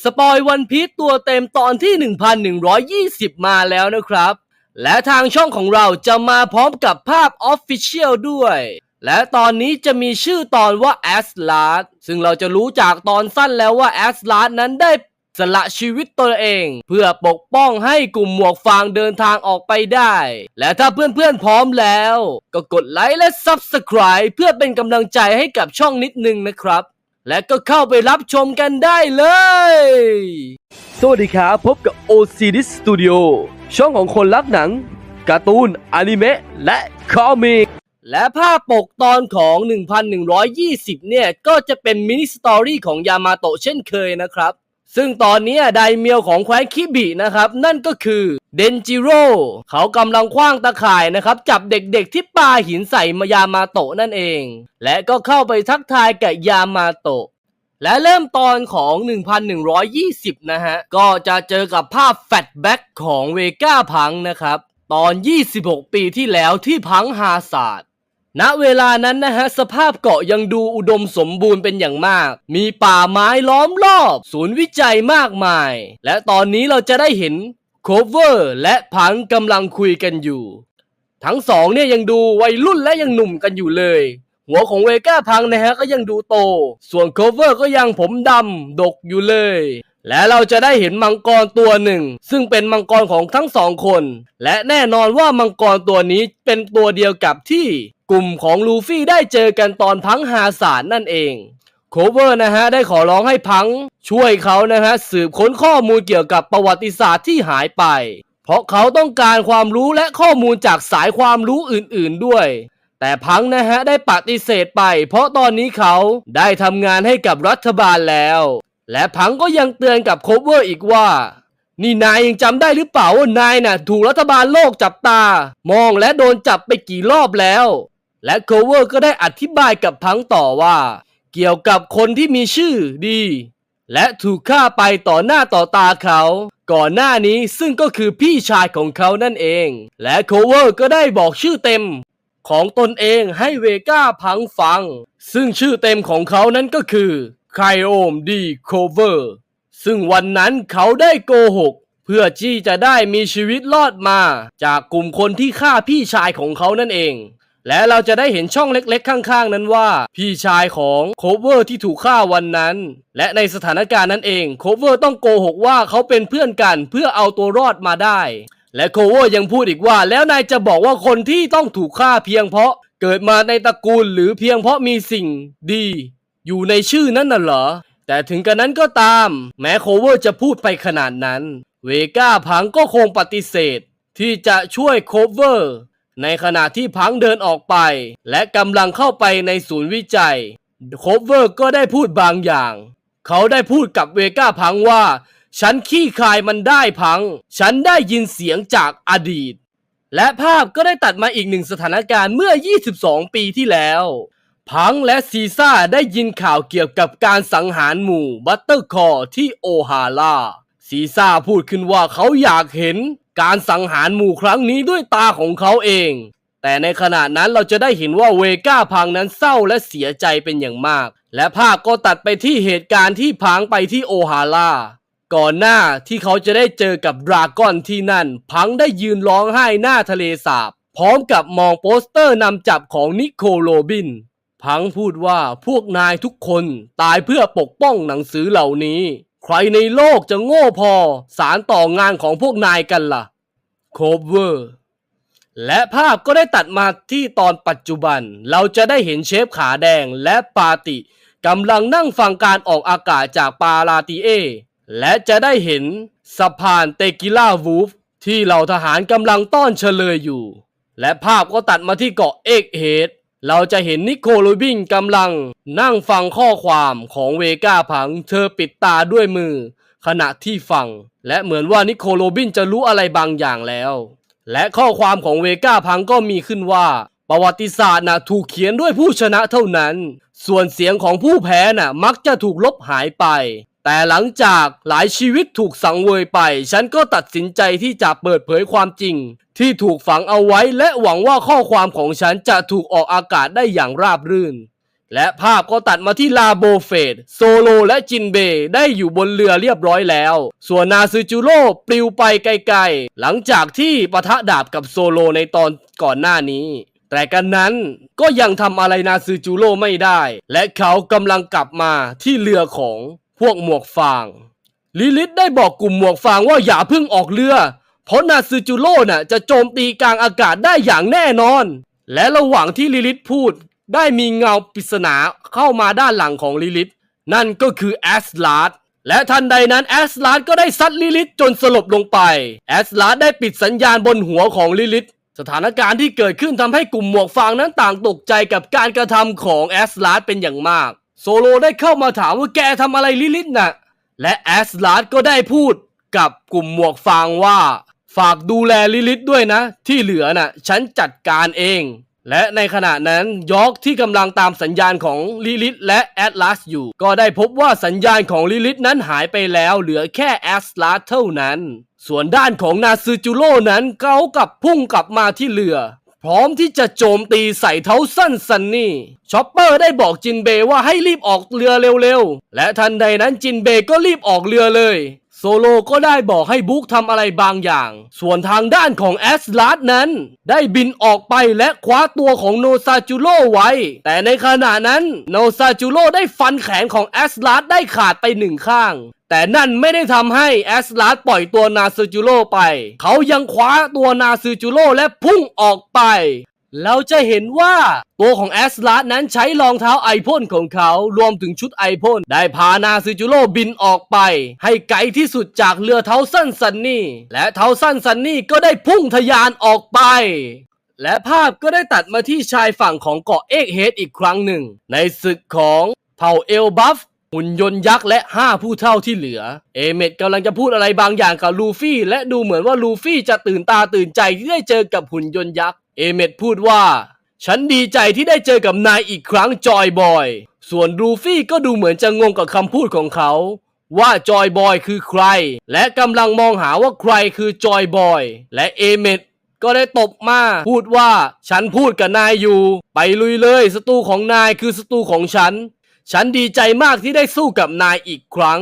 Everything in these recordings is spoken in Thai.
สปอยวันพี e ตัวเต็มตอนที่ 1120 มาแล้วนะครับ และทางช่องของเราจะมาพร้อมกับภาพ Official ด้วย และตอนนี้จะมีชื่อตอนว่า a s l a r ซึ่งเราจะรู้จากตอนสั้นแล้วว่า a s l a r นั้นได้สละชีวิตตัวเอง เพื่อปกป้องให้กลุ่มหมวกฟางเดินทางออกไปได้ และถ้าเพื่อนๆพร้อมแล้ว ก็กดไลค์และ Subscribe เพื่อเป็นกำลังใจให้กับช่องนิดนึงนะครับ และก็เข้าไปรับชมกันได้เลย สวัสดีครับพบกับ OCD Studio ช่องของคนรักหนัง การ์ตูน อนิเมะ และคอมิก และภาพปกตอนของ 1120 เนี่ย ก็จะเป็นมินิสตอรี่ของยามาโตะเช่นเคยนะครับ ซึ่งตอนนี้ไดเมียวของแคว้นคิบินะครับ นั่นก็คือเดนจิโร่เขากำลังคว้างตะข่ายนะครับ จับเด็กๆที่ปาหินใส่มายามาโตะนั่นเอง และก็เข้าไปทักทายกับยามาโตะและเริ่มตอนของ 1120 นะฮะ ก็จะเจอกับภาพแฟลชแบ็กของเวก้าพังนะครับ ตอน 26 ปีที่แล้วที่พังฮาศาสตร์ ณเวลานั้นนะฮะสภาพเกาะยังดูอุดมสมบูรณ์เป็นอย่างมาก มีป่าไม้ล้อมรอบ ศูนย์วิจัยมากมาย และตอนนี้เราจะได้เห็นโคเวอร์และพังกำลังคุยกันอยู่ ทั้งสองเนี่ยยังดูวัยรุ่นและยังหนุ่มกันอยู่เลย หัวของเวก้าพังนะฮะก็ยังดูโต ส่วนโคเวอร์ก็ยังผมดำดกอยู่เลย และเราจะได้เห็นมังกรตัวหนึ่ง ซึ่งเป็นมังกรของทั้งสองคน และแน่นอนว่ามังกรตัวนี้เป็นตัวเดียวกับที่ กลุ่มของลูฟี่ได้เจอกันตอนพังฮาศาสตร์นั่นเองโคเวอร์นะฮะได้ขอร้องให้พังช่วยเขานะฮะสืบค้นข้อมูลเกี่ยวกับประวัติศาสตร์ที่หายไป เพราะเขาต้องการความรู้และข้อมูลจากสายความรู้อื่นๆด้วย แต่พังนะฮะได้ปฏิเสธไป เพราะตอนนี้เขาได้ทำงานให้กับรัฐบาลแล้ว และพังก็ยังเตือนกับโคเวอร์อีกว่า นี่นายยังจำได้หรือเปล่าว่านายน่ะถูกรัฐบาลโลกจับตา มองและโดนจับไปกี่รอบแล้ว และโคเวอร์ก็ได้อธิบายกับพังต่อว่า เกี่ยวกับคนที่มีชื่อดี และถูกฆ่าไปต่อหน้าต่อตาเขา ก่อนหน้านี้ซึ่งก็คือพี่ชายของเขานั่นเอง และโคเวอร์ก็ได้บอกชื่อเต็ม ของตนเองให้เวก้าพังฟัง ซึ่งชื่อเต็มของเขานั้นก็คือไคโอมดีโคเวอร์ ซึ่งวันนั้นเขาได้โกหกเพื่อที่จะได้มีชีวิตรอดมา จากกลุ่มคนที่ฆ่าพี่ชายของเขานั่นเอง และเราจะได้เห็นช่องเล็กๆ ข้างๆ นั้นว่า พี่ชายของโคเวอร์ที่ถูกฆ่าวันนั้น และในสถานการณ์นั้นเองโคเวอร์ต้องโกหกว่าเขาเป็นเพื่อนกันเพื่อเอาตัวรอดมาได้ และโคเวอร์ยังพูดอีกว่า แล้วนายจะบอกว่าคนที่ต้องถูกฆ่าเพียงเพราะเกิดมาในตระกูลหรือเพียงเพราะมีสิ่งดี อยู่ในชื่อนั้นน่ะเหรอ แต่ถึงกระนั้นก็ตาม แม้โคเวอร์จะพูดไปขนาดนั้น เวก้าพังก็คงปฏิเสธ ที่จะช่วยโคเวอร์ ในขณะที่พังเดินออกไป และกำลังเข้าไปในศูนย์วิจัย โคเวอร์ก็ได้พูดบางอย่าง เขาได้พูดกับเวก้าพังว่า ฉันขี้คายมันได้พัง ฉันได้ยินเสียงจากอดีต และภาพก็ได้ตัดมาอีกหนึ่งสถานการณ์เมื่อ 22 ปีที่แล้ว พังและซีซ่าได้ยินข่าวเกี่ยวกับการสังหารหมู่บัตเตอร์คอร์ที่โอฮาร่าซีซ่าพูดขึ้นว่าเขาอยากเห็น การสังหารหมู่ครั้งนี้ด้วยตาของเขาเอง แต่ในขณะนั้นเราจะได้เห็นว่าเวก้าพังนั้นเศร้าและเสียใจเป็นอย่างมาก และภาพก็ตัดไปที่เหตุการณ์ที่พังไปที่โอฮาร่าก่อนหน้าที่เขาจะได้เจอกับดราก้อนที่นั่น พังได้ยืนร้องไห้หน้าทะเลสาบ พร้อมกับมองโปสเตอร์นำจับของนิโคโรบิน พังพูดว่าพวกนายทุกคนตายเพื่อปกป้องหนังสือเหล่านี้ ใครในโลกจะโง่พอสารต่องานของพวกนายกันล่ะ โคเวอร์ และภาพก็ได้ตัดมาที่ตอนปัจจุบัน เราจะได้เห็นเชฟขาแดงและปาติกำลังนั่งฟังการออกอากาศจากปาลาติเอ และจะได้เห็นสะพานเตกิล่าวูฟที่เหล่าทหารกำลังต้อนเฉลยอยู่ และภาพก็ตัดมาที่เกาะเอกเฮด เราจะเห็นนิโคลโรบินกำลังนั่งฟังข้อความของเวก้าพังเธอปิดตาด้วยมือ ขณะที่ฟัง และเหมือนว่านิโคลโรบินจะรู้อะไรบางอย่างแล้ว และข้อความของเวก้าพังก็มีขึ้นว่า ประวัติศาสตร์น่ะถูกเขียนด้วยผู้ชนะเท่านั้น ส่วนเสียงของผู้แพ้น่ะมักจะถูกลบหายไป แต่หลังจากหลายชีวิตถูกสังเวยไป ฉันก็ตัดสินใจที่จะเปิดเผยความจริง ที่ถูกฝังเอาไว้และหวังว่าข้อความของฉันจะถูกออกอากาศได้อย่างราบรื่น และภาพก็ตัดมาที่ลาโบเฟดโซโลและจินเบย์ได้อยู่บนเรือเรียบร้อยแล้ว ส่วนนาซูจูโร่ปลิวไปไกลๆ หลังจากที่ปะทะดาบกับโซโลในตอนก่อนหน้านี้แต่กันนั้นก็ยังทำอะไรนาซูจูโร่ไม่ได้ และเขากำลังกลับมาที่เรือของ พวกหมวกฟาง ลิลิตได้บอกกลุ่มหมวกฟางว่าอย่าเพิ่งออกเรือ เพราะนาซูจูโร่น่ะจะโจมตีกลางอากาศได้อย่างแน่นอน และระหว่างที่ลิลิตพูด ได้มีเงาปริศนาเข้ามาด้านหลังของลิลิตนั่นก็คือแอสลาดและทันใดนั้นแอสลาดก็ได้ซัดลิลิตจนสลบลงไปแอสลาดได้ปิดสัญญาณบนหัวของลิลิตสถานการณ์ที่เกิดขึ้นทำให้กลุ่มหมวกฟางนั้นต่างตกใจกับการกระทำของแอสลาดเป็นอย่างมาก โซโลได้เข้ามาถามว่าแกทำอะไรลิลิตน่ะ และแอสลาดก็ได้พูดกับกลุ่มหมวกฟางว่า ฝากดูแลลิลิตด้วยนะ ที่เหลือน่ะ ฉันจัดการเอง และในขณะนั้นยอร์กที่กำลังตามสัญญาณของลิลิตและแอตลาสอยู่ ก็ได้พบว่าสัญญาณของลิลิตนั้นหายไปแล้วเหลือแค่แอสลาสเท่านั้น ส่วนด้านของนาซูจูโร่นั้นเขากลับพุ่งกลับมาที่เรือ พร้อมที่จะโจมตีใส่เท้าสั้นซันนี่ชอปเปอร์ได้บอกจินเบว่าให้รีบออกเรือเร็วๆ และทันใดนั้นจินเบก็รีบออกเรือเลย โซโลก็ได้บอกให้บุ๊กทำอะไรบางอย่าง ส่วนทางด้านของแอสลาดนั้น ได้บินออกไปและคว้าตัวของโนซาจูโร่ไว้ แต่ในขณะนั้นโนซาจูโร่ได้ฟันแขนของแอสลาดได้ขาดไปหนึ่งข้างแต่นั่นไม่ได้ทำให้แอสลาดปล่อยตัวนาซูจูโร่ไป เขายังคว้าตัวนาซูจูโร่และพุ่งออกไป เราจะเห็นว่าตัวของแอสลาดนั้นใช้รองเท้าไอพ่นของเขารวมถึงชุดไอพ่นได้พานาซูจูโร่บินออกไป ให้ไกลที่สุดจากเรือเท้าสั้นซันนี่ และเท้าสั้นซันนี่ก็ได้พุ่งทะยานออกไปและภาพก็ได้ตัดมาที่ชายฝั่งของเกาะเอกเฮดอีกครั้งหนึ่ง ในศึกของเผ่าเอลบัฟหุ่นยนต์ยักษ์และ 5 ผู้เท่าที่เหลือ เอเมดกำลังจะพูดอะไรบางอย่างกับลูฟี่ และดูเหมือนว่าลูฟี่จะตื่นตาตื่นใจที่ได้เจอกับหุ่นยนต์ยักษ์ เอเมดพูดว่า ฉันดีใจที่ได้เจอกับนายอีกครั้งจอยบอย ส่วนลูฟี่ก็ดูเหมือนจะงงกับคำพูดของเขา ว่าจอยบอยคือใคร และกำลังมองหาว่าใครคือจอยบอย และเอเมดก็ได้ตบมาพูดว่า ฉันพูดกับนายอยู่ ไปลุยเลยศัตรูของนายคือศัตรูของฉัน ฉันดีใจมากที่ได้สู้กับนายอีกครั้ง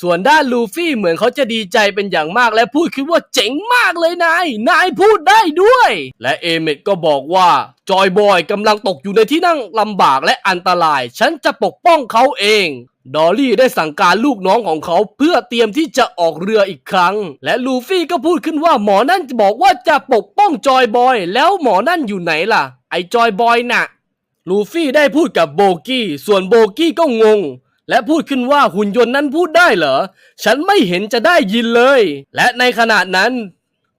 ส่วนด้านลูฟี่เหมือนเขาจะดีใจเป็นอย่างมากและพูดขึ้นว่าเจ๋งมากเลยนาย นายพูดได้ด้วย และเอเมดก็บอกว่าจอยบอยกำลังตกอยู่ในที่นั่งลำบากและอันตราย ฉันจะปกป้องเขาเอง ดอลลี่ได้สั่งการลูกน้องของเขาเพื่อเตรียมที่จะออกเรืออีกครั้ง และลูฟี่ก็พูดขึ้นว่าหมอนั่นบอกว่าจะปกป้องจอยบอย แล้วหมอนั่นอยู่ไหนล่ะ ไอจอยบอยน่ะ ลูฟี่ได้พูดกับโบกี้ ส่วนโบกี้ก็งง และพูดขึ้นว่าหุ่นยนต์นั้นพูดได้เหรอ ฉันไม่เห็นจะได้ยินเลย และในขณะนั้น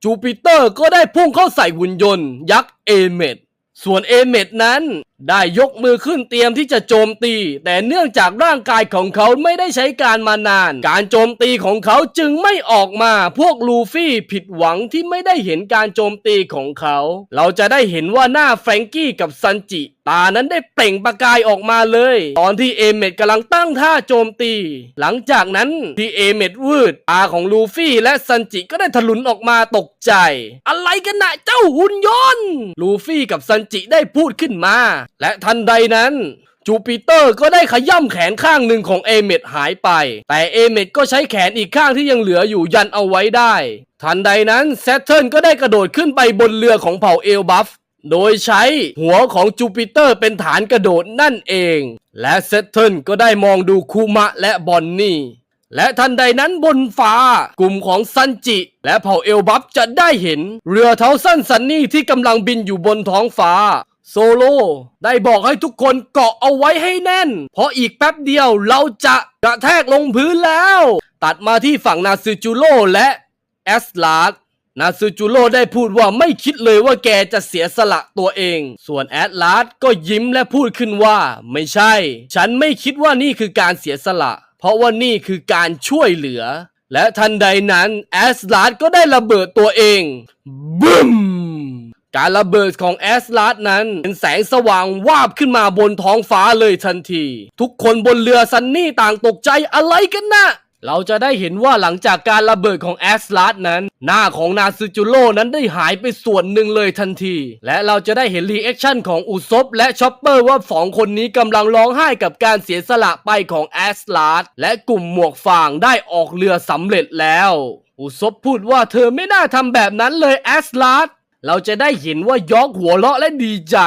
จูปิเตอร์ก็ได้พุ่งเข้าใส่หุ่นยนต์ยักษ์เอเมดส่วนเอเมดนั้น ได้ยกมือขึ้นเตรียมที่จะโจมตี แต่เนื่องจากร่างกายของเขาไม่ได้ใช้การมานาน การโจมตีของเขาจึงไม่ออกมา พวกลูฟี่ผิดหวังที่ไม่ได้เห็นการโจมตีของเขา เราจะได้เห็นว่าหน้าแฟรงกี้กับซันจิตานั้นได้เปล่งประกายออกมาเลย ตอนที่เอเมดกำลังตั้งท่าโจมตี หลังจากนั้นที่เอเมดวืดตาของลูฟี่และซันจิก็ได้ถลุนออกมาตกใจ อะไรกันนะเจ้าหุ่นยนต์ ลูฟี่กับซันจิได้พูดขึ้นมาและทันใดนั้นจูปิเตอร์ก็ได้ขย่ำแขนข้างหนึ่งของเอเมดหายไป แต่เอเมดก็ใช้แขนอีกข้างที่ยังเหลืออยู่ยันเอาไว้ได้ ทันใดนั้นแซตเทิลก็ได้กระโดดขึ้นไปบนเรือของเผ่าเอลบัฟ โดยใช้หัวของจูปิเตอร์เป็นฐานกระโดดนั่นเอง และเซตเทิลก็ได้มองดูคูมะและบอนนี่ และทันใดนั้นบนฟ้ากลุ่มของซันจิ และเผ่าเอลบัฟจะได้เห็น เรือเท้าสั้นซันนี่ที่กำลังบินอยู่บนท้องฟ้า โซโลได้บอกให้ทุกคนเกาะเอาไว้ให้แน่น เพราะอีกแป๊บเดียวเราจะกระแทกลงพื้นแล้ว ตัดมาที่ฝั่งนาซูจูโร่และแอสลาดนาซูจูโร่ได้พูดว่าไม่คิดเลยว่าแกจะเสียสละตัวเอง ส่วนแอดลาสก็ยิ้มและพูดขึ้นว่า ไม่ใช่ ฉันไม่คิดว่านี่คือการเสียสละ เพราะว่านี่คือการช่วยเหลือ และทันใดนั้นแอสลาสก็ได้ระเบิดตัวเองบึ้ม การระเบิดของแอสลาดนั้น เป็นแสงสว่างวาบขึ้นมาบนท้องฟ้าเลยทันที ทุกคนบนเรือซันนี่ต่างตกใจอะไรกันนะเราจะได้เห็นว่าหลังจากการระเบิดของแอสลาดนั้น หน้าของนาซูจูโร่นั้นได้หายไปส่วนหนึ่งเลยทันที และเราจะได้เห็นรีแอคชั่นของอุซบและชอปเปอร์ว่าสองคนนี้กำลังร้องไห้กับการเสียสละไปของแอสลาดและกลุ่มหมวกฟางได้ออกเรือสำเร็จแล้ว อุซบพูดว่าเธอไม่น่าทำแบบนั้นเลยแอสลาด เราจะได้เห็นว่ายอกหัวเราะและดีใจ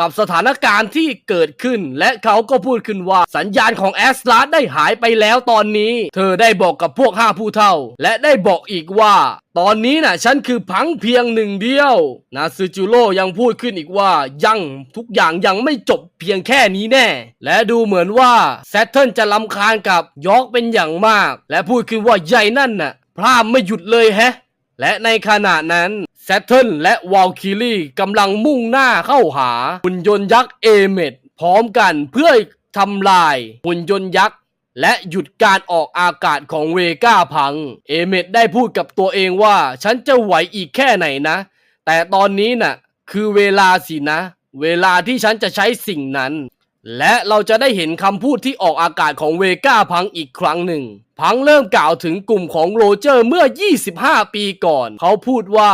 กับสถานการณ์ที่เกิดขึ้น และเขาก็พูดขึ้นว่าสัญญาณของแอสลาดได้หายไปแล้วตอนนี้ เธอได้บอกกับพวกห้าผู้เท่า และได้บอกอีกว่า ตอนนี้น่ะฉันคือพังเพียงหนึ่งเดียวนาซูจูโร่ยังพูดขึ้นอีกว่ายังทุกอย่างยังไม่จบเพียงแค่นี้แน่ และดูเหมือนว่าแซตเทิลจะลำคาญกับยอกเป็นอย่างมาก และพูดขึ้นว่าใหญ่นั่นน่ะพร่ามไม่หยุดเลยแฮะและในขณะนั้น ซตเทิลและวอลคิลี่กำลังมุ่งหน้าเข้าหาหุ่นยนต์ยักษ์เอเมดพร้อมกันเพื่อทำลายหุ่นยนต์ยักษ์และหยุดการออกอากาศของเวก้าพัง เอเมดได้พูดกับตัวเองว่า ฉันจะไหวอีกแค่ไหนนะ แต่ตอนนี้น่ะคือเวลาสินะ เวลาที่ฉันจะใช้สิ่งนั้น และเราจะได้เห็นคำพูดที่ออกอากาศของเวก้าพังอีกครั้งหนึ่ง พังเริ่มกล่าวถึงกลุ่มของโรเจอร์เมื่อ 25 ปีก่อน เขาพูดว่า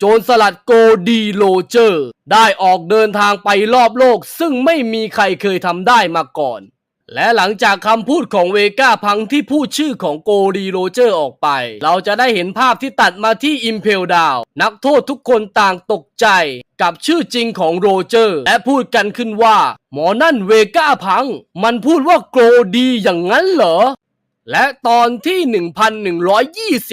โจรสลัดโกดีโรเจอร์ ได้ออกเดินทางไปรอบโลก ซึ่งไม่มีใครเคยทำได้มาก่อน และหลังจากคำพูดของเวก้าพังที่พูดชื่อของโกดีโรเจอร์ออกไป เราจะได้เห็นภาพที่ตัดมาที่อิมเพลดาว นักโทษทุกคนต่างตกใจกับชื่อจริงของโรเจอร์ และพูดกันขึ้นว่า หมอนั่นเวก้าพัง มันพูดว่าโกดีอย่างนั้นเหรอ และตอนที่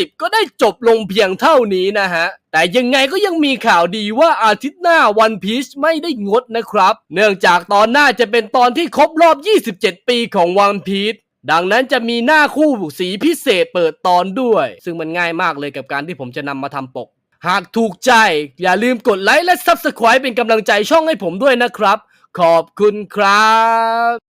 1120 ก็ได้จบลงเพียงเท่านี้นะฮะ แต่ยังไงก็ยังมีข่าวดีว่าอาทิตย์หน้าวันพีชไม่ได้งดนะครับ เนื่องจากตอนหน้าจะเป็นตอนที่ครบรอบ 27 ปีของวันพีชดังนั้นจะมีหน้าคู่สีพิเศษเปิดตอนด้วย ซึ่งมันง่ายมากเลยกับการที่ผมจะนำมาทำปก หากถูกใจ อย่าลืมกดไลค์และ Subscribe เป็นกำลังใจช่องให้ผมด้วยนะครับ ขอบคุณครับ